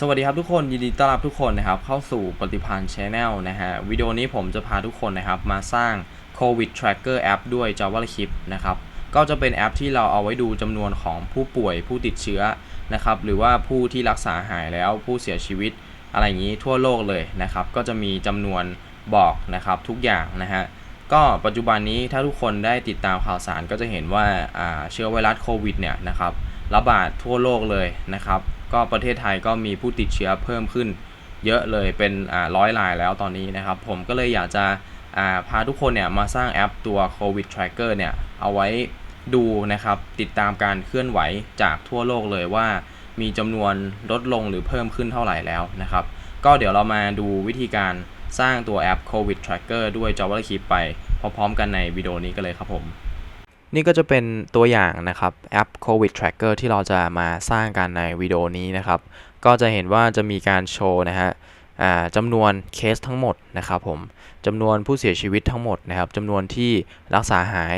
สวัสดีครับทุกคนยินดีต้อนรับทุกคนนะครับเข้าสู่ปฏิพันธ์ Channel นะฮะวิดีโอนี้ผมจะพาทุกคนนะครับมาสร้าง COVID Tracker App ด้วย JavaScript นะครับก็จะเป็นแอปที่เราเอาไว้ดูจำนวนของผู้ป่วยผู้ติดเชื้อนะครับหรือว่าผู้ที่รักษาหายแล้วผู้เสียชีวิต อะไรอย่างนี้ทั่วโลกเลยนะครับก็จะมีจำนวนบอกนะครับทุกอย่างนะฮะก็ปัจจุบันนี้ถ้าทุกคนได้ติดตามข่าวสารก็จะเห็นว่าเชื้อไวรัสโควิดเนี่ยนะครับระบาดทั่วโลกเลยนะครับ ก็ประเทศไทยก็มีผู้ติดเชื้อเพิ่มขึ้น เยอะเลยเป็นร้อยรายแล้วตอนนี้นะครับ ผมก็เลยอยากจะาพาทุกคนเนี่ยมาสร้างแอปตัว COVID Tracker เนี่ยเอาไว้ดูนะครับติดตามการเคลื่อนไหวจากทั่วโลกเลยว่ามีจำนวนลดลงหรือเพิ่มขึ้นเท่าไหร่แล้วนะครับ ก็เดี๋ยวเรามาดูวิธีการสร้างตัวแอป COVID Tracker ด้วย JavaScript ไปพร้อมๆกันในวิดีโอนี้กันเลยครับผม นี่ก็จะเป็นตัวอย่างนะครับแอป COVID Tracker ที่เราจะมาสร้างกันในวิดีโอนี้นะครับ ก็จะเห็นว่าจะมีการโชว์นะฮะจำนวนเคสทั้งหมดนะครับผมจำนวนผู้เสียชีวิตทั้งหมดนะครับจำนวนที่รักษาหาย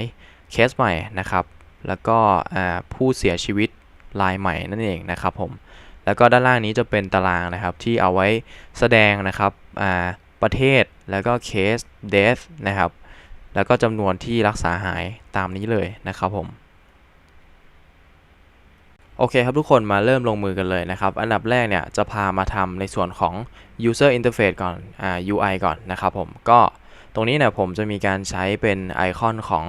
เคสใหม่นะครับ แล้วก็ผู้เสียชีวิตรายใหม่นั่นเองนะครับผมแล้วก็ด้านล่างนี้จะเป็นตารางนะครับที่เอาไว้แสดงนะครับประเทศแล้วก็เคส death นะครับ แล้วก็จำนวนที่รักษาหายตามนี้เลยนะครับผมโอเคครับทุกคนมาเริ่มลงมือกันเลยนะครับ อันดับแรกเนี่ยจะพามาทำในส่วนของ user interface ก่อนอ่า UI ก่อนนะครับผมก็ตรงนี้เนี่ยผมจะมีการใช้เป็นไอคอนของ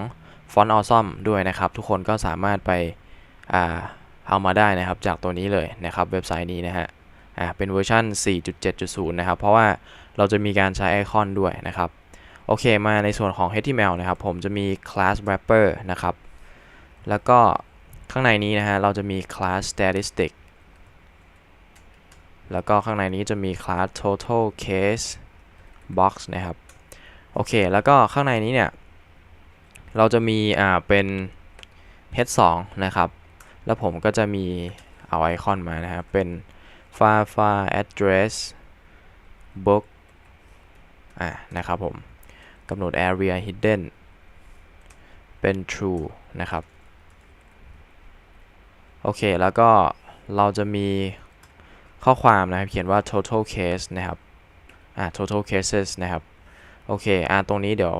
Font Awesome ด้วยนะครับ ทุกคนก็สามารถไปอ่าเอามาได้นะครับจากตัวนี้เลยนะครับเว็บไซต์นี้นะฮะอ่าเป็นเวอร์ชัน4.7.0 นะครับ เพราะว่าเราจะมีการใช้ไอคอนด้วยนะครับ โอเคมาในส่วนของ HTML นะครับ ผมจะมี class wrapper นะครับ แล้วก็ข้างในนี้นะฮะ เราจะมี class statistic แล้วก็ข้างในนี้จะมี class total case box นะครับ โอเค แล้วก็ข้างในนี้เนี่ย เราจะมีอ่าเป็น h2 นะครับ แล้วผมก็จะมีเอาไอคอนมานะครับ เป็น file file address book อ่านะครับผม กำหนด area hidden เป็น true นะครับ โอเค แล้วก็เราจะมีข้อความนะครับ เขียนว่า total case นะครับ อ่า total cases นะครับ โอเค อ่า ตรงนี้เดี๋ยว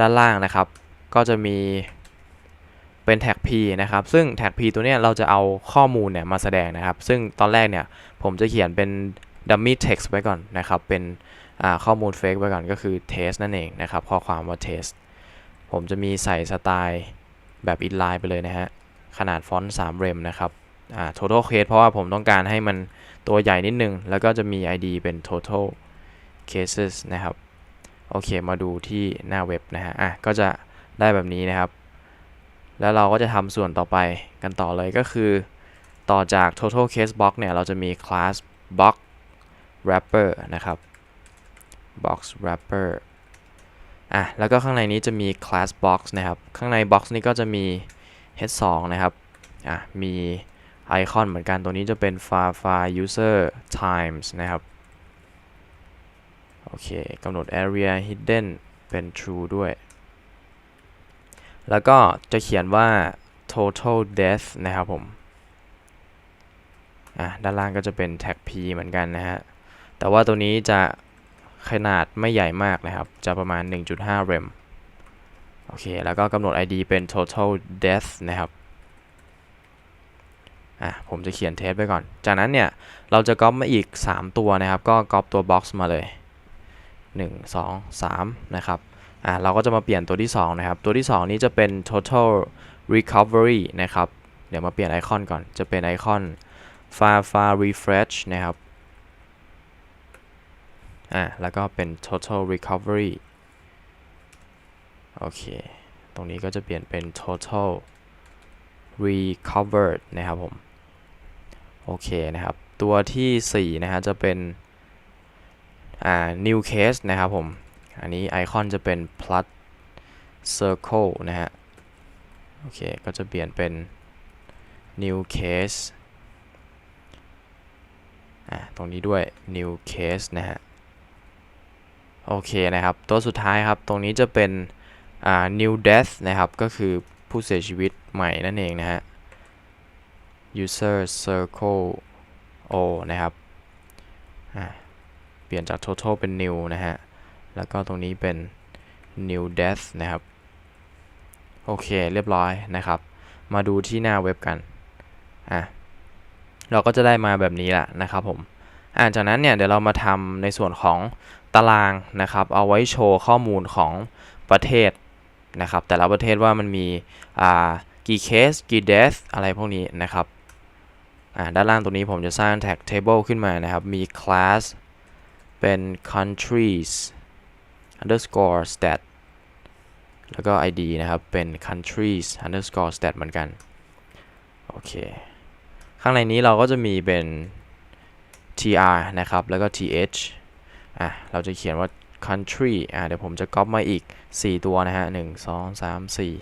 ด้านล่างนะครับ ก็จะมีเป็นแท็ก p นะครับ ซึ่งแท็ก p ตัวเนี้ยเราจะเอาข้อมูลเนี่ยมาแสดงนะครับ ซึ่งตอนแรกเนี่ยผมจะเขียนเป็น dummy text ไว้ก่อนนะครับ เป็น ข้อมูล fake ไว้ก่อนก็คือ test นั่นเองนะครับ ข้อความว่า test ผมจะมีใส่สไตล์แบบ inline ไปเลยนะฮะ ขนาดฟอนต์3เรมนะครับ total case เพราะว่าผมต้องการให้มันตัวใหญ่นิดนึง แล้วก็จะมี id เป็น total cases นะครับ โอเค มาดูที่หน้าเว็บนะฮะ อะ ก็จะได้แบบนี้นะครับ แล้วเราก็จะทำส่วนต่อไปกันต่อเลยก็คือ ต่อจาก total case box เนี่ย เราจะมี class box wrapper นะครับ box wrapper อะแล้วก็ข้างในนี้จะมี class box นะครับ ข้างใน box นี้ก็จะมี h2 นะครับอะมีไอคอนเหมือนกันตัวนี้จะเป็น far far user times นะครับ โอเคกำหนด area hidden เป็น true ด้วย แล้วก็จะเขียนว่า total death นะครับผมอะด้านล่างก็จะเป็น tag p เหมือนกันนะฮะ แต่ว่าตัวนี้จะ ขนาดไม่ใหญ่มากนะครับ จะประมาณ 1.5 rem โอเค แล้วก็กำหนด id เป็น total death นะครับ อะ ผมจะเขียนเทสไปก่อน จากนั้นเนี่ย เราจะก๊อปมาอีก 3 ตัวนะครับ ก็ก๊อปตัว box มาเลย 1 2 3 นะครับ อะ เราก็จะมาเปลี่ยนตัวที่ 2 นะครับ ตัวที่ 2 นี้จะเป็น total recovery นะครับ เดี๋ยวมาเปลี่ยนไอคอนก่อน จะเป็นไอคอน far far refresh นะครับ อะแล้วก็เป็น total recovery โอเค ตรงนี้ก็จะเปลี่ยนเป็น total recovered นะครับผม โอเคนะครับ ตัวที่ 4 นะฮะจะเป็น อ่า new case นะครับผม อันนี้ไอคอนจะเป็น plus circle นะฮะ โอเค ก็จะเปลี่ยนเป็น new case อ่าตรงนี้ด้วย new case นะฮะ โอเคนะครับ ตัวสุดท้ายครับ ตรงนี้จะเป็นอ่า new death นะครับ ก็คือผู้เสียชีวิตใหม่นั่นเองนะฮะ user circle o นะครับเปลี่ยนจาก total เป็น new นะฮะ แล้วก็ตรงนี้เป็น new death นะครับ โอเคเรียบร้อยนะครับ มาดูที่หน้าเว็บกัน อะ เราก็จะได้มาแบบนี้แหละนะครับผมอ่าจากนั้นเนี่ยเดี๋ยวเรามาทำในส่วนของ ตารางนะครับ เอาไว้โชว์ข้อมูลของประเทศนะครับ แต่ละประเทศว่ามันมีกี่เคสกี่เดสอะไรพวกนี้นะครับด้านล่างตรงนี้ผมจะสร้าง tag table ขึ้นมานะครับ มี class เป็น countries underscore stat แล้วก็ id นะครับ เป็น countries underscore stat เหมือนกัน โอเค ข้างในนี้เราก็จะมีเป็น tr นะครับ แล้วก็ th อะเราจะเขียนว่า country อะเดี๋ยวผมจะก๊อปมาอีก 4 ตัวนะฮะ 1 2 3 4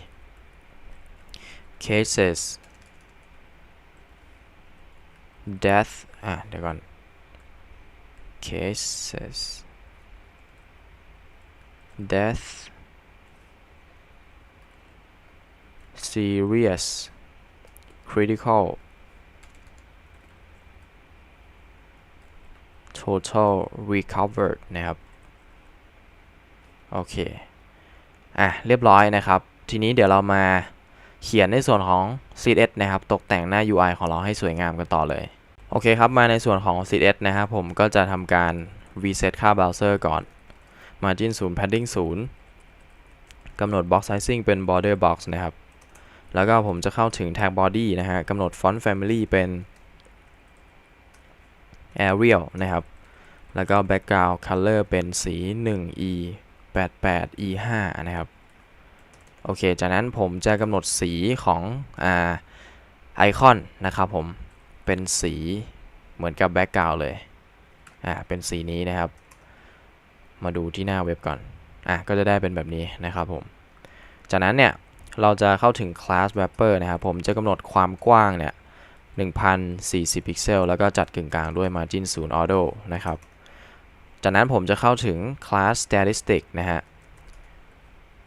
cases death อะเดี๋ยวก่อน cases death serious critical total recovered นะครับ โอเค อะ เรียบร้อยนะครับ ทีนี้เดี๋ยวเรามาเขียนในส่วนของ CSS นะครับ ตกแต่งหน้า UI ของเราให้สวยงามกันต่อเลย โอเคครับ มาในส่วนของ CSS นะครับ ผมก็จะทำการ reset ค่า browser ก่อน margin 0 padding 0กำหนด box sizing เป็น border box นะครับ แล้วก็ผมจะเข้าถึง tag body นะฮะกำหนด font family เป็น Arial นะครับ แล้วก็ background color เป็นสี 1e 88 e 5นะครับ โอเค จากนั้นผมจะกำหนดสีของอ่าไอคอนนะครับผม เป็นสีเหมือนกับ background เลย อ่า เป็นสีนี้นะครับ มาดูที่หน้าเว็บก่อน อะ ก็จะได้เป็นแบบนี้นะครับผม จากนั้นเนี่ย เราจะเข้าถึง class wrapper นะครับ ผมจะกำหนดความกว้างเนี่ย 1040 พิกเซล แล้วก็จัดกึ่งกลางด้วย margin 0 auto นะครับ จากนั้นผมจะเข้าถึง class statistic นะฮะ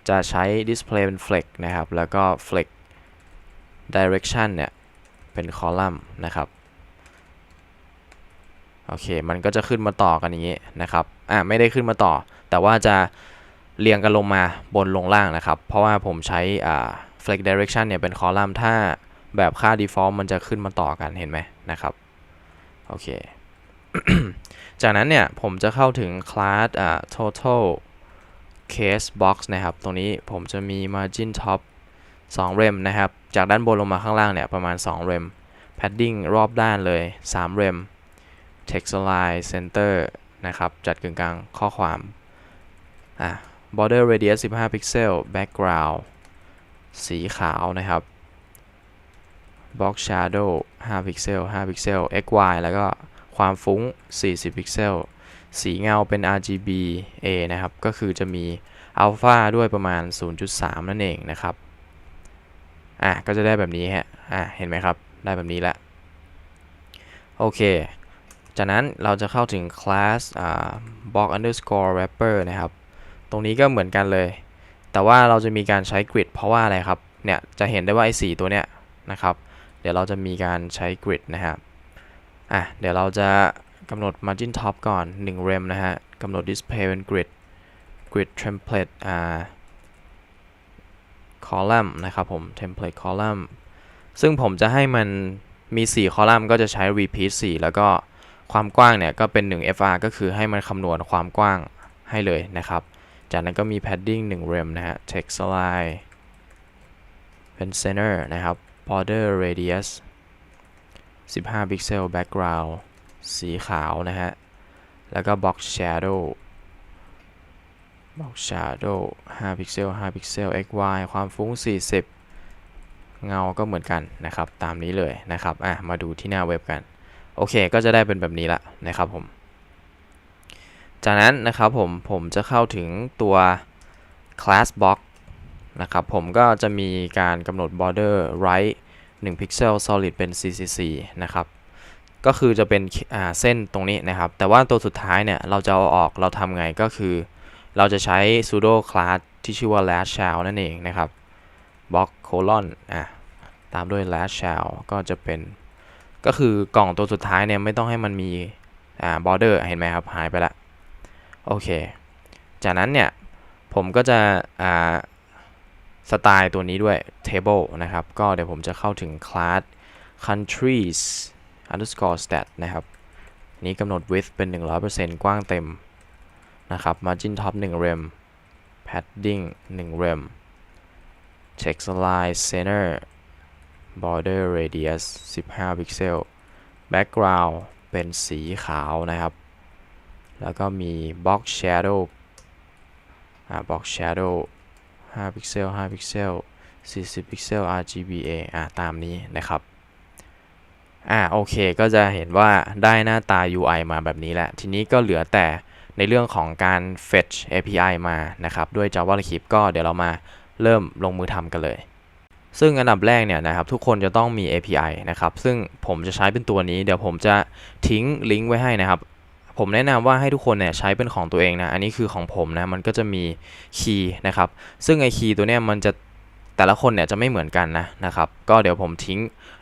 จะใช้ display เป็น flex นะครับ แล้วก็ flex direction เนี่ย เป็นคอลัมน์นะครับ โอเค มันก็จะขึ้นมาต่อกันอย่างนี้นะครับ อะ ไม่ได้ขึ้นมาต่อ แต่ว่าจะเรียงกันลงมาบนลงล่างนะครับ เพราะว่าผมใช้อ่า flex direction เนี่ย เป็นคอลัมน์ถ้า แบบค่า default มันจะขึ้นมาต่อกันเห็นไหมนะครับ โอเค จากนั้นเนี่ย ผมจะเข้าถึง class อ่า total case box นะครับ ตรงนี้ผมจะมี margin top 2 rem นะครับ จากด้านบนลงมาข้างล่างเนี่ย ประมาณ 2 rem padding รอบด้านเลย 3 rem text align center นะครับ จัดกึ่งกลางข้อความอะ border radius 15 pixel background สีขาวนะครับ box shadow 5พิกเซล5พิกเซล xy แล้วก็ความฟุ้ง 40 พิกเซล สีเงาเป็น RGB A นะครับ ก็คือจะมี alpha ด้วยประมาณ 0.3 นั่นเองนะครับ อะ ก็จะได้แบบนี้ฮะ อะ เห็นไหมครับ ได้แบบนี้ล้วโอเค จากนั้นเราจะเข้าถึง class อ่า box underscore wrapper นะครับ ตรงนี้ก็เหมือนกันเลย แต่ว่าเราจะมีการใช้ grid เพราะว่าอะไรครับ เนี่ย จะเห็นได้ว่าไอ้สีตัวเนี้ยนะครับ เดี๋ยวเราจะมีการใช้ grid นะครับอะเดี๋ยวเราจะกำหนด margin top ก่อน 1 rem นะฮะกำหนด display เป็น grid grid template อ่า column นะครับผม template column ซึ่งผมจะให้มันมี4 column ก็จะใช้ repeat 4 แล้วก็ความกว้างเนี่ยก็เป็น 1 fr ก็คือให้มันคำนวณความกว้างให้เลยนะครับ จากนั้นก็มี padding 1 rem นะฮะ text align เป็น center นะครับ border radius 15 พิกเซล background สีขาวนะฮะ แล้วก็ box shadow box shadow 5 พิกเซล 5 พิกเซล xy ความฟุ้ง 40 เงาก็เหมือนกันนะครับ ตามนี้เลยนะครับ อะ มาดูที่หน้าเว็บกัน โอเค ก็จะได้เป็นแบบนี้ละนะครับผม จากนั้นนะครับผม ผมจะเข้าถึงตัว class box นะครับผมก็จะมีการกำหนด border right 1พิกเซล solid เป็น ccc นะครับก็คือจะเป็นเส้นตรงนี้นะครับ แต่ว่าตัวสุดท้ายเนี่ย เราจะเอาออกเราทำไงก็คือ เราจะใช้ sudo class ที่ชื่อว่า last shell นั่นเองนะครับ box colon อะตามด้วย last shell ก็จะเป็น ก็คือกล่องตัวสุดท้ายเนี่ย ไม่ต้องให้มันมีอ่า border เห็นไหมครับ หายไปละ โอเค จากนั้นเนี่ย ผมก็จะอ่า สไตล์ตัวนี้ด้วย table นะครับ ก็เดี๋ยวผมจะเข้าถึง class countries underscore stat นะครับนี้กำหนด width เป็น 100%กว้างเต็มนะครับ margin top 1 rem padding 1 rem text line center border radius 15 pixel background เป็นสีขาวนะครับ แล้วก็มี box shadow อ่า box shadow 5 pixel 5 pixel 40 pixel RGBA อ่าตามนี้นะครับ อ่าโอเคก็จะเห็นว่าได้หน้าตา UI มาแบบนี้แหละ ทีนี้ก็เหลือแต่ในเรื่องของการ fetch API มานะครับ ด้วย JavaScript ก็เดี๋ยวเรามาเริ่มลงมือทำกันเลย ซึ่งอันดับแรกเนี่ยนะครับ ทุกคนจะต้องมี API นะครับ ซึ่งผมจะใช้เป็นตัวนี้ เดี๋ยวผมจะทิ้งลิงก์ไว้ให้นะครับ ผมแนะนำว่าให้ทุกคนเนี่ยใช้เป็นของตัวเองนะ อันนี้คือของผมนะ มันก็จะมีคีย์นะครับ ซึ่งไอคีย์ตัวเนี้ยมันจะแต่ละคนเนี่ยจะไม่เหมือนกันนะนะครับ ก็เดี๋ยวผมทิ้ง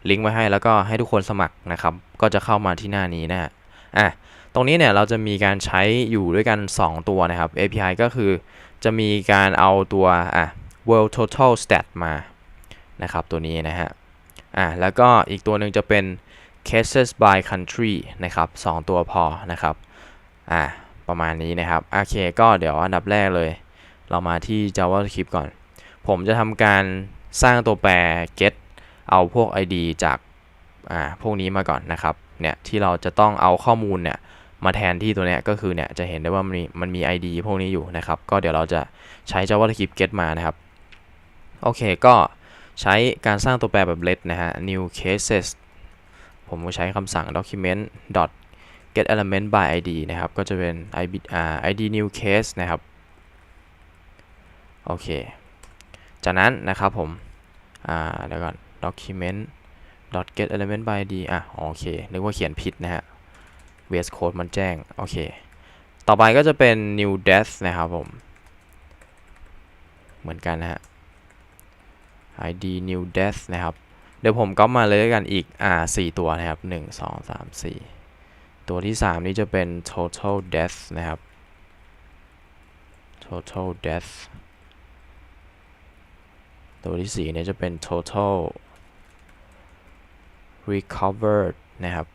ลิงก์ไว้ให้แล้วก็ให้ทุกคนสมัครนะครับ ก็จะเข้ามาที่หน้านี้นะฮะอะ ตรงนี้เนี่ยเราจะมีการใช้อยู่ด้วยกัน 2 ตัวนะครับ API ก็คือจะมีการเอาตัวอะ world total stat มานะครับตัวนี้นะฮะอะแล้วก็อีกตัวหนึ่งจะเป็น cases by country นะครับ 2 ตัวพอนะครับ อะประมาณนี้นะครับ โอเค ก็เดี๋ยวอันดับแรกเลย เรามาที่ JavaScript ก่อน ผมจะทำการสร้างตัวแปร get เอาพวก ID จาก อ่า พวกนี้มาก่อนนะครับ เนี่ย ที่เราจะต้องเอาข้อมูลเนี่ย มาแทนที่ตัวเนี้ย ก็คือเนี่ย จะเห็นได้ว่ามันมีมันมี ID พวกนี้อยู่นะครับ ก็เดี๋ยวเราจะใช้ JavaScript get มานะครับ โอเค ก็ใช้การสร้างตัวแปรแบบ let นะฮะ new cases ผมก็ใช้คำสั่ง document dot get element by id นะครับ ก็จะเป็น id id new case นะครับ โอเค จากนั้นนะครับผมเดี๋ยวก่อน document dot get element by id อะ โอเค นึกว่าเขียนผิดนะฮะ VS Code มันแจ้ง โอเค ต่อไปก็จะเป็น new death นะครับผม เหมือนกันนะฮะ id new death นะครับ เดี๋ยวผมก๊อปมาเลยแล้วกันอีกอ่า4ตัวนะครับ 1 2 3 4 ตัวที่ 3 นี้จะเป็น total death นะครับ total death ตัวที่ 4 เนี่ยจะเป็น total recovered นะครับ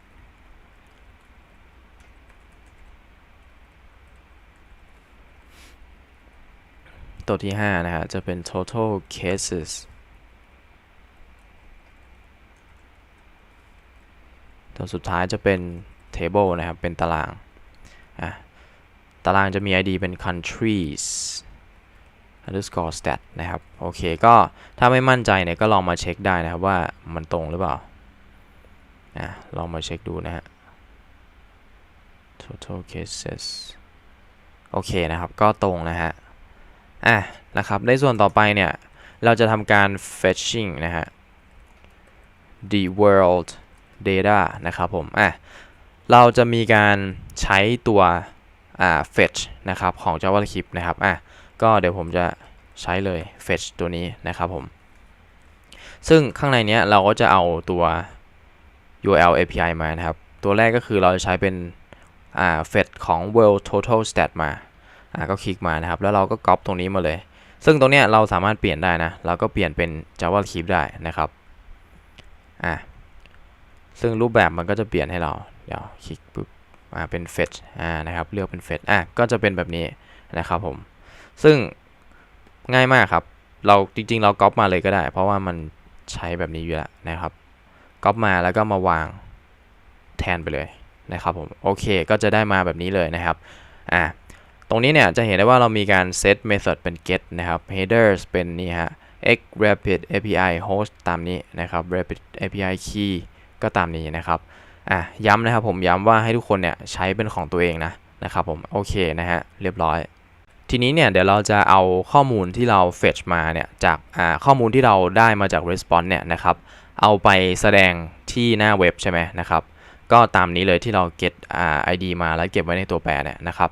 ตัวที่ 5 นะฮะจะเป็น total cases ตัวสุดท้ายจะเป็น table นะครับ เป็นตาราง อะ ตารางจะมี ID เป็น countries underscore stat นะครับ โอเค ก็ถ้าไม่มั่นใจเนี่ย ก็ลองมาเช็คได้นะครับว่ามันตรงหรือเปล่า อะ ลองมาเช็คดูนะฮะ total cases โอเคนะครับ ก็ตรงนะฮะ อะ นะครับ ในส่วนต่อไปเนี่ย เราจะทำการ fetching นะฮะ the world data นะครับผมอะเราจะมีการใช้ตัวอ่า fetch นะครับของ JavaScript นะครับอะก็เดี๋ยวผมจะใช้เลย fetch ตัวนี้นะครับผม ซึ่งข้างในเนี้ยเราก็จะเอาตัว URL API มานะครับ ตัวแรกก็คือเราจะใช้เป็นอ่า fetch ของ world total stat มาอ่าก็คลิกมานะครับ แล้วเราก็ก๊อปตรงนี้มาเลย ซึ่งตรงเนี้ยเราสามารถเปลี่ยนได้นะ เราก็เปลี่ยนเป็น JavaScript ได้นะครับอ่า ซึ่งรูปแบบมันก็จะเปลี่ยนให้เรา เดี๋ยวคลิกปุ๊บอ่าเป็น fetch อ่านะครับเลือกเป็น fetch อะก็จะเป็นแบบนี้นะครับผม ซึ่งง่ายมากครับ เราจริงๆ เราก๊อปมาเลยก็ได้ เพราะว่ามันใช้แบบนี้อยู่แล้วนะครับก๊อปมาแล้วก็มาวางแทนไปเลยนะครับผมโอเคก็จะได้มาแบบนี้เลยนะครับอ่าตรงนี้เนี่ยจะเห็นได้ว่าเรามีการ set method เป็น get นะครับ headers เป็นนี่ฮะ x rapid api host ตามนี้นะครับ rapid api key ก็ตามนี้นะครับอะย้ำนะครับผมย้ำว่าให้ทุกคนเนี่ยใช้เป็นของตัวเองนะนะครับผมโอเคนะฮะเรียบร้อย ทีนี้เนี่ยเดี๋ยวเราจะเอาข้อมูลที่เรา fetch มาเนี่ยจากอ่าข้อมูลที่เราได้มาจาก response เนี่ยนะครับเอาไปแสดงที่หน้าเว็บใช่ไหมนะครับก็ตามนี้เลยที่เรา get อ่า id มาแล้วเก็บไว้ในตัวแปรเนี่ยนะครับ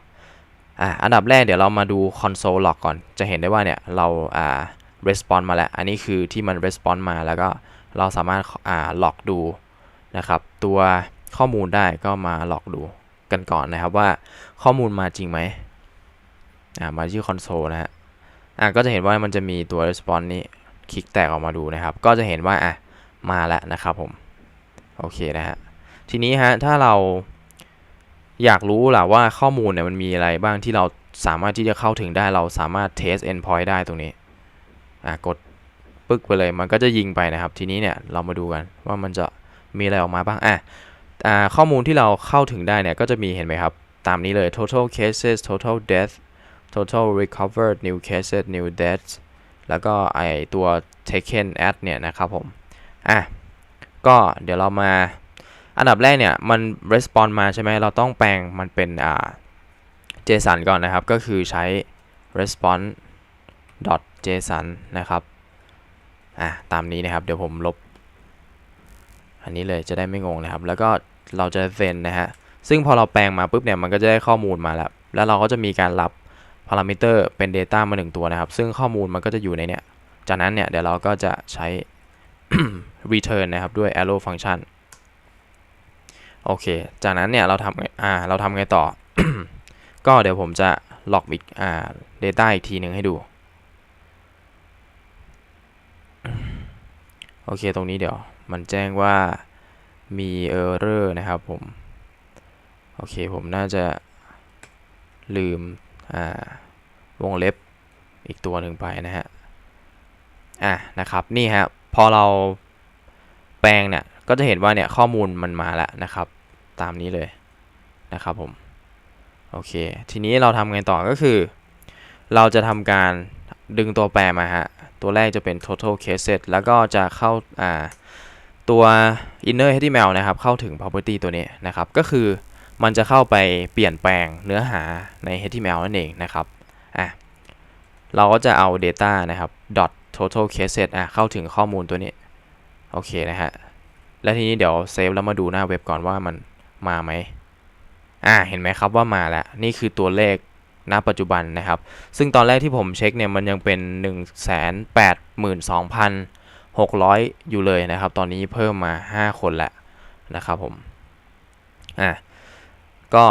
อะอันดับแรกเดี๋ยวเรามาดู console log ก่อน จะเห็นได้ว่าเนี่ยเราอ่า response มาแล้ว อันนี้คือที่มัน response มาแล้วก็เราสามารถอ่า log ดู นะครับ ตัวข้อมูลได้ก็มา log ดูกันก่อนนะครับว่าข้อมูลมาจริงไหมอ่ามาที่คอนโซลนะฮะอะก็จะเห็นว่ามันจะมีตัว response นี้คลิกแตกออกมาดูนะครับ ก็จะเห็นว่าอะมาแล้วนะครับผมโอเคนะฮะทีนี้ฮะถ้าเราอยากรู้หละว่าข้อมูลเนี่ยมันมีอะไรบ้างที่เราสามารถที่จะเข้าถึงได้เราสามารถ test endpoint ได้ตรงนี้อะกดปึ๊กไปเลยมันก็จะยิงไปนะครับ ทีนี้เนี่ยเรามาดูกันว่ามันจะ มีอะไรออกมาบ้าง อะอ่าข้อมูลที่เราเข้าถึงได้เนี่ย ก็จะมีเห็นไหมครับ ตามนี้เลย total cases total death total recovered new cases new deaths แล้วก็ไอตัว taken at เนี่ยนะครับผม อะ ก็เดี๋ยวเรามา อันดับแรกเนี่ย มัน response มาใช่ไหม เราต้องแปลงมันเป็นอ่า JSON ก่อนนะครับ ก็คือใช้ response json นะครับ อะ ตามนี้นะครับ เดี๋ยวผมลบ อันนี้เลยจะได้ไม่งงนะครับ แล้วก็เราจะเซนนะฮะ ซึ่งพอเราแปลงมาปุ๊บเนี่ยมันก็จะได้ข้อมูลมาแล้ว แล้วเราก็จะมีการรับพารามิเตอร์เป็น Data มา1ตัวนะครับ ซึ่งข้อมูลมันก็จะอยู่ในเนี้ย จากนั้นเนี่ยเดี๋ยวเราก็จะใช้ return นะครับด้วย arrow function โอเค จากนั้นเนี่ยเราทำอ่าเราทำไงต่อ ก็เดี๋ยวผมจะล็อกอีกอ่า data อีกทีหนึ่งให้ดู โอเค ตรงนี้เดี๋ยว มันแจ้งว่ามี error นะครับผม โอเค ผมน่าจะลืมวงเล็บอีกตัวหนึ่งไปนะฮะ อะนะครับ นี่ฮะ พอเราแปลงเนี่ย ก็จะเห็นว่าเนี่ยข้อมูลมันมาแล้วนะครับ ตามนี้เลยนะครับผม โอเค ทีนี้เราทำไงต่อก็คือ เราจะทำการดึงตัวแปรมาฮะ ตัวแรกจะเป็น total cases แล้วก็จะเข้า อ่า ตัว inner html นะครับ เข้าถึง property ตัวนี้นะครับ ก็คือมันจะเข้าไปเปลี่ยนแปลงเนื้อหาใน html นั่นเองนะครับอะเราก็จะเอา data นะครับ dot total cases อะเข้าถึงข้อมูลตัวนี้ โอเคนะฮะ และทีนี้เดี๋ยวเซฟแล้วมาดูหน้าเว็บก่อนว่ามันมาไหมอ่าเห็นไหมครับว่ามาแล้ว นี่คือตัวเลขณปัจจุบันนะครับ ซึ่งตอนแรกที่ผมเช็คเนี่ย มันยังเป็น 600 อยู่เลยนะครับ ตอนนี้เพิ่มมา 5 คนแล้วนะครับผม อะ ก็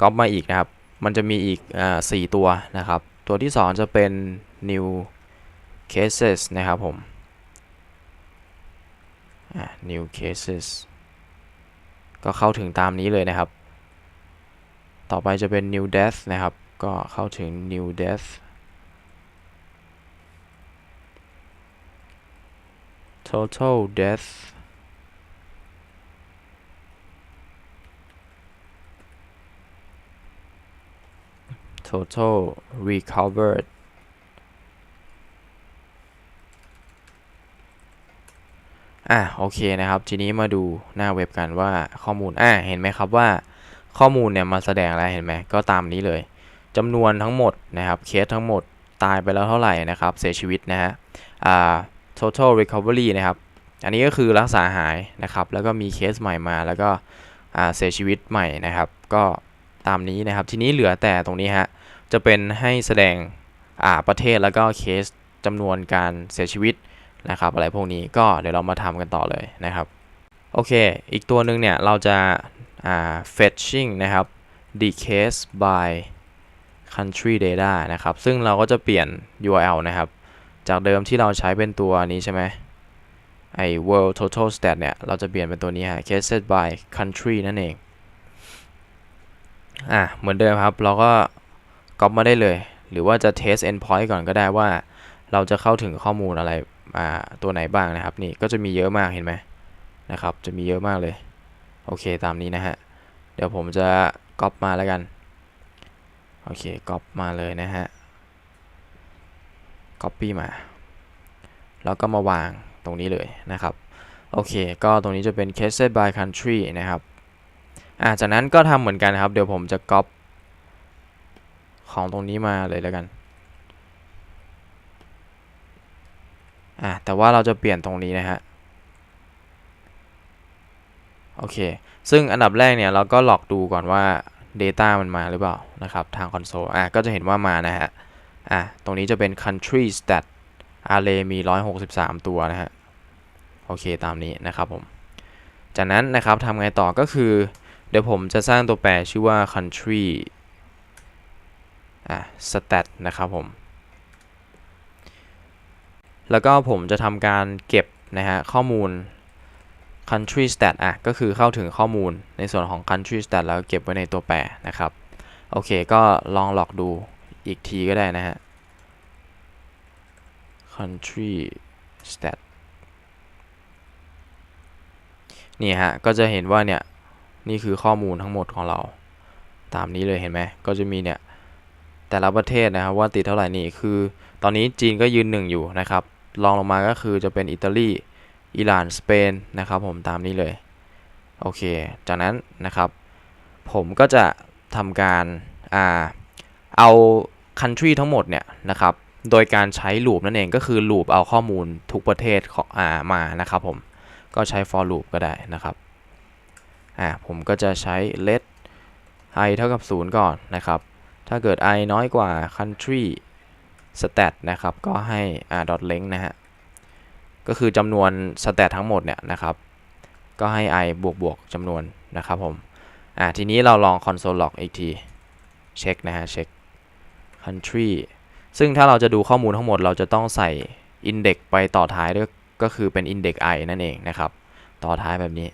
ก๊อปมาอีกนะครับ มันจะมีอีกอ่า4ตัวนะครับ ตัวที่ 2 จะเป็น new cases นะครับผม อ่า new cases ก็เข้าถึงตามนี้เลยนะครับ ต่อไปจะเป็น new death นะครับ ก็เข้าถึง new death total death total recovered อะโอเคนะครับ ทีนี้มาดูหน้าเว็บกันว่าข้อมูลอะเห็นไหมครับว่าข้อมูลเนี่ยมาแสดงอะไรเห็นไหมก็ตามนี้เลยจำนวนทั้งหมดนะครับเคสทั้งหมดตายไปแล้วเท่าไหร่นะครับ เสียชีวิตนะฮะอ่า total recovery นะครับ อันนี้ก็คือรักษาหายนะครับ แล้วก็มีเคสใหม่มาแล้วก็เสียชีวิตใหม่นะครับ ก็ตามนี้นะครับ ทีนี้เหลือแต่ตรงนี้ฮะ จะเป็นให้แสดงประเทศแล้วก็เคสจำนวนการเสียชีวิตนะครับ อะไรพวกนี้ก็เดี๋ยวเรามาทำกันต่อเลยนะครับ โอเค อีกตัวหนึ่งเนี่ย เราจะา fetching นะครับ the case by country data นะครับ ซึ่งเราก็จะเปลี่ยน URL นะครับ จากเดิมที่เราใช้เป็นตัวนี้ใช่ไหมไอ้ world total stat เนี่ย เราจะเปลี่ยนเป็นตัวนี้ฮะ cases by country นั่นเอง อะ เหมือนเดิมครับ เราก็ก๊อปมาได้เลย หรือว่าจะ test endpoint ก่อนก็ได้ว่า เราจะเข้าถึงข้อมูลอะไร อ่า ตัวไหนบ้างนะครับ นี่ก็จะมีเยอะมากเห็นไหมนะครับ จะมีเยอะมากเลย โอเค ตามนี้นะฮะ เดี๋ยวผมจะก๊อปมาแล้วกัน โอเค ก๊อปมาเลยนะฮะ Copy มา แล้วก็มาวางตรงนี้เลยนะครับ โอเค ก็ตรงนี้จะเป็น case by country นะครับอ่าจากนั้นก็ทำเหมือนกันครับ เดี๋ยวผมจะก๊อปของตรงนี้มาเลยแล้วกันอะแต่ว่าเราจะเปลี่ยนตรงนี้นะฮะโอเค ซึ่งอันดับแรกเนี่ยเราก็หลอกดูก่อนว่า Data มันมาหรือเปล่านะครับ ทางคอนโซลอะก็จะเห็นว่ามานะฮะ อะ ตรงนี้จะเป็น country stat array มี 163 ตัวนะฮะ โอเคตามนี้นะครับผม จากนั้นนะครับทำไงต่อก็คือ เดี๋ยวผมจะสร้างตัวแปรชื่อว่า country อะ stat นะครับผม แล้วก็ผมจะทำการเก็บนะฮะข้อมูล country stat อะ ก็คือเข้าถึงข้อมูลในส่วนของ country stat แล้วเก็บไว้ในตัวแปรนะครับ โอเค ก็ลองหลอกดู อีกทีก็ได้นะฮะ country stat นี่ฮะ ก็จะเห็นว่าเนี่ย นี่คือข้อมูลทั้งหมดของเรา ตามนี้เลยเห็นไหม ก็จะมีเนี่ย แต่ละประเทศนะครับว่าติดเท่าไหร่นี่คือ ตอนนี้จีนก็ยืนหนึ่งอยู่นะครับรองลงมาก็คือจะเป็นอิตาลี อิหร่าน สเปนนะครับผมตามนี้เลย โอเค จากนั้นนะครับ ผมก็จะทำการอ่า เอา country ทั้งหมดเนี่ยนะครับ โดยการใช้ loop นั่นเองก็คือ loop เอาข้อมูลทุกประเทศของอ่ามานะครับผม ก็ใช้ for loop ก็ได้นะครับ อ่าผมก็จะใช้ let i เท่ากับ 0 ก่อนนะครับ ถ้าเกิด i น้อยกว่า country stat นะครับ ก็ให้อ่า dot length นะฮะ ก็คือจำนวน stat ทั้งหมดเนี่ยนะครับ ก็ให้ i บวกบวกจำนวนนะครับผม อ่าทีนี้เราลอง console log อีกที เช็คนะฮะ เช็ค country ซึ่งถ้าเราจะดูข้อมูลทั้งหมด เราจะต้องใส่ index ไปต่อท้ายด้วยก็คือเป็น index i นั่นเองนะครับ ต่อท้ายแบบนี้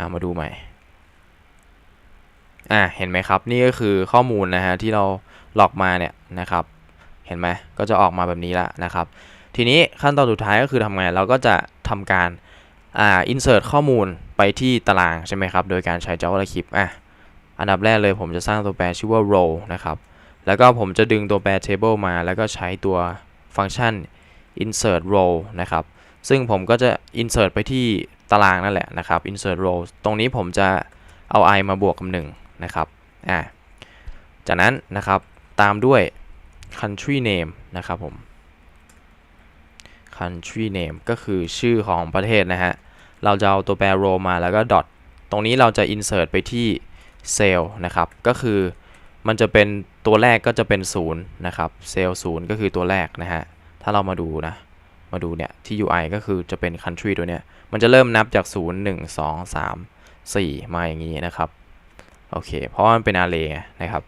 ามาดูใหม่อ่าเห็นไหมครับ นี่ก็คือข้อมูลนะฮะที่เราหลอกมาเนี่ยนะครับ เห็นไหมก็จะออกมาแบบนี้ละนะครับ ทีนี้ขั้นตอนสุดท้ายก็คือทำไงเราก็จะทำการอ่า insert ข้อมูลไปที่ตารางใช่ไหมครับ โดยการใช้ JavaScript อะอันดับแรกเลยผมจะสร้างตัวแปรชื่อว่า row นะครับ แล้วก็ผมจะดึงตัวแปร table มา แล้วก็ใช้ตัวฟังก์ชัน insert row นะครับ ซึ่งผมก็จะ insert ไปที่ตารางนั่นแหละนะครับ insert row ตรงนี้ผมจะเอา i มาบวกกับ1นะครับ อ่า จากนั้นนะครับตามด้วย country name นะครับผม country name ก็คือชื่อของประเทศนะฮะ เราจะเอาตัวแปร row มาแล้วก็ dot ตรงนี้เราจะ insert ไปที่ cell นะครับ ก็คือ มันจะเป็นตัวแรกก็จะเป็น0นะครับเซลล์ก็คือตัวแรกนะฮะ ถ้าเรามาดูนะ มาดูเนี่ยที่ UI ก็คือจะเป็น country ตัวเนี้ย มันจะเริ่มนับจาก 0 1 2 3 4 มาอย่างนี้นะครับ โอเค เพราะมันเป็น array นะครับ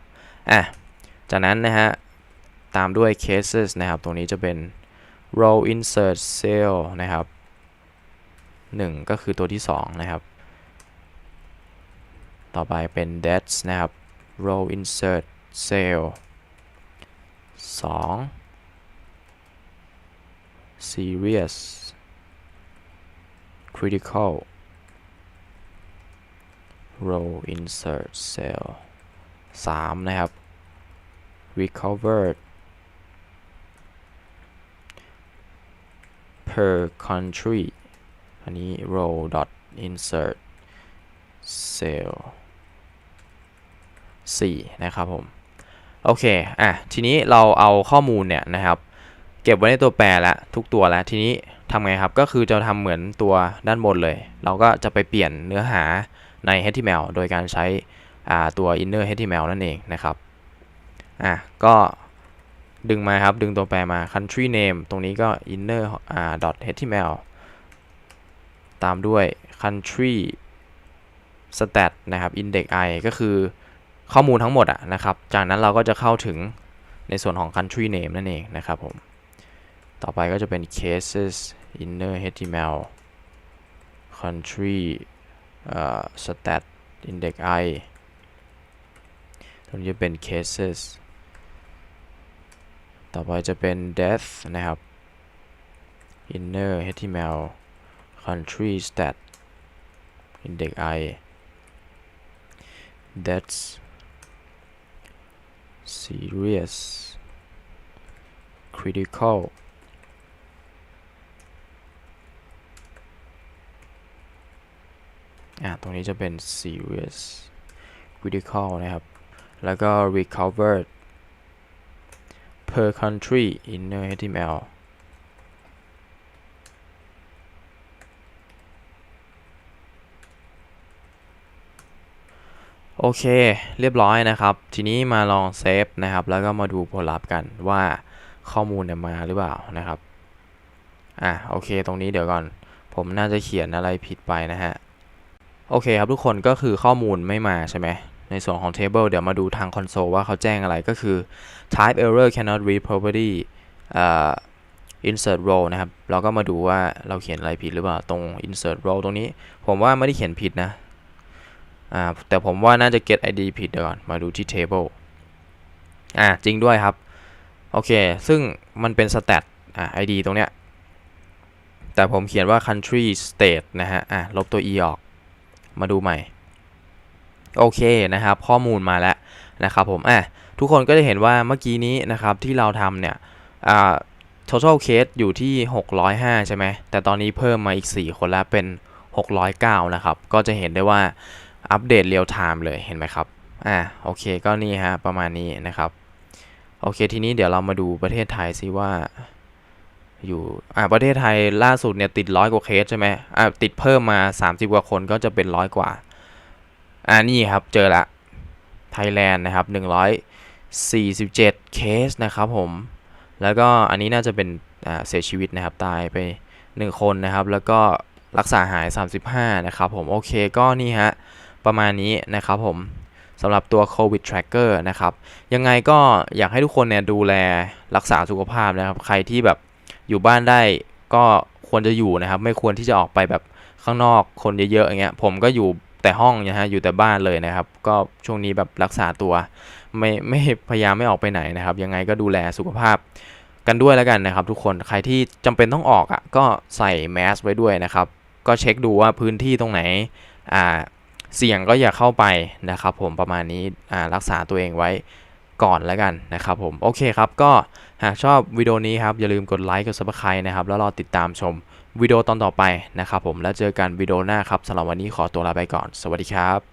อะ จากนั้นนะฮะ ตามด้วย cases นะครับ ตรงนี้จะเป็น row insert cell นะครับ 1 ก็คือตัวที่ 2 นะครับ ต่อไปเป็น that's นะครับ row insert cell 2 serious critical row insert cell 3 นะครับ recovered per country อันนี้ row dot insert cell 4 นะครับผม โอเค อะ ทีนี้เราเอาข้อมูลเนี่ยนะครับ เก็บไว้ในตัวแปรแล้วทุกตัวแล้ว ทีนี้ทำไงครับ ก็คือจะทำเหมือนตัวด้านบนเลย เราก็จะไปเปลี่ยนเนื้อหาใน HTML โดยการใช้ตัว inner HTML นั่นเองนะครับ อะ ก็ดึงมาครับ ดึงตัวแปรมา country name ตรงนี้ก็ inner dot html ตามด้วย country stat นะครับ index i ก็คือ ข้อมูลทั้งหมดอะนะครับ จากนั้นเราก็จะเข้าถึงในส่วนของ country name นั่นเองนะครับผม ต่อไปก็จะเป็น cases inner html country uh, stat index i ตรงนี้จะเป็น cases ต่อไปจะเป็น death นะครับ inner html country stat index i that's serious critical อะตรงนี้จะเป็น serious critical นะครับ แล้วก็ recovered per country in HTML โอเค เรียบร้อยนะครับ ทีนี้มาลองเซฟนะครับ แล้วก็มาดูผลลัพธ์กันว่าข้อมูลเนี่ยมาหรือเปล่านะครับ อะโอเค ตรงนี้เดี๋ยวก่อน ผมน่าจะเขียนอะไรผิดไปนะฮะ โอเคครับทุกคนก็คือข้อมูลไม่มาใช่ไหม ในส่วนของ table เดี๋ยวมาดูทางคอนโซลว่าเขาแจ้งอะไรก็คือ type error cannot read property อ่า insert row นะครับ เราก็มาดูว่าเราเขียนอะไรผิดหรือเปล่า ตรง insert row ตรงนี้ ผมว่าไม่ได้เขียนผิดนะ อ่าแต่ผมว่าน่าจะ get id ผิดเดี๋ยวก่อน มาดูที่ table อ่าจริงด้วยครับ โอเค ซึ่งมันเป็น stat อ่า id ตรงเนี้ย แต่ผมเขียนว่า country state นะฮะ อ่าลบตัว e ออก มาดูใหม่ โอเคนะครับ ข้อมูลมาแล้วนะครับผม อะทุกคนก็จะเห็นว่าเมื่อกี้นี้นะครับที่เราทำเนี่ย อ่า total case อยู่ที่ 605 ใช่ไหม แต่ตอนนี้เพิ่มมาอีก 4 คนแล้วเป็น 609 นะครับ ก็จะเห็นได้ว่า อัปเดตเรียลไทม์เลยเห็นไหมครับอ่าโอเคก็นี่ฮะประมาณนี้นะครับโอเคทีนี้เดี๋ยวเรามาดูประเทศไทยซิว่าอยู่อ่าประเทศไทยล่าสุดเนี่ยติดร้อยกว่าเคสใช่ไหมอ่าติดเพิ่มมา 30 กว่าคนก็จะเป็นร้อยกว่าอ่านี่ครับเจอละไทยแลนด์นะครับ 147 เคสนะครับผมแล้วก็อันนี้น่าจะเป็นอ่าเสียชีวิตนะครับตายไป 1 คนนะครับ แล้วก็รักษาหาย 35 นะครับผมโอเคก็นี่ฮะ ประมาณนี้นะครับผมสำหรับตัว COVID tracker นะครับ ยังไงก็อยากให้ทุกคนเนี่ยดูแลรักษาสุขภาพนะครับ ใครที่แบบอยู่บ้านได้ก็ควรจะอยู่นะครับ ไม่ควรที่จะออกไปแบบข้างนอกคนเยอะๆอย่างเงี้ย ผมก็อยู่แต่ห้องนะฮะ อยู่แต่บ้านเลยนะครับ ก็ช่วงนี้แบบรักษาตัว ไม่ไม่พยายามไม่ออกไปไหนนะครับ ยังไงก็ดูแลสุขภาพกันด้วยแล้วกันนะครับ ทุกคน ใครที่จำเป็นต้องออกอะก็ใส่แมสไว้ด้วยนะครับ ก็เช็คดูว่าพื้นที่ตรงไหน อ่า เสี่ยงก็อย่าเข้าไปนะครับผมประมาณนี้รักษาตัวเองไว้ก่อนแล้วกันนะครับผม โอเคครับ ก็หากชอบวิดีโอนี้ครับ อย่าลืมกดไลค์กดซับสไครต์นะครับ แล้วรอติดตามชมวิดีโอตอนต่อไปนะครับผมแล้วเจอกันวิดีโอหน้าครับสำหรับวันนี้ขอตัวลาไปก่อน สวัสดีครับ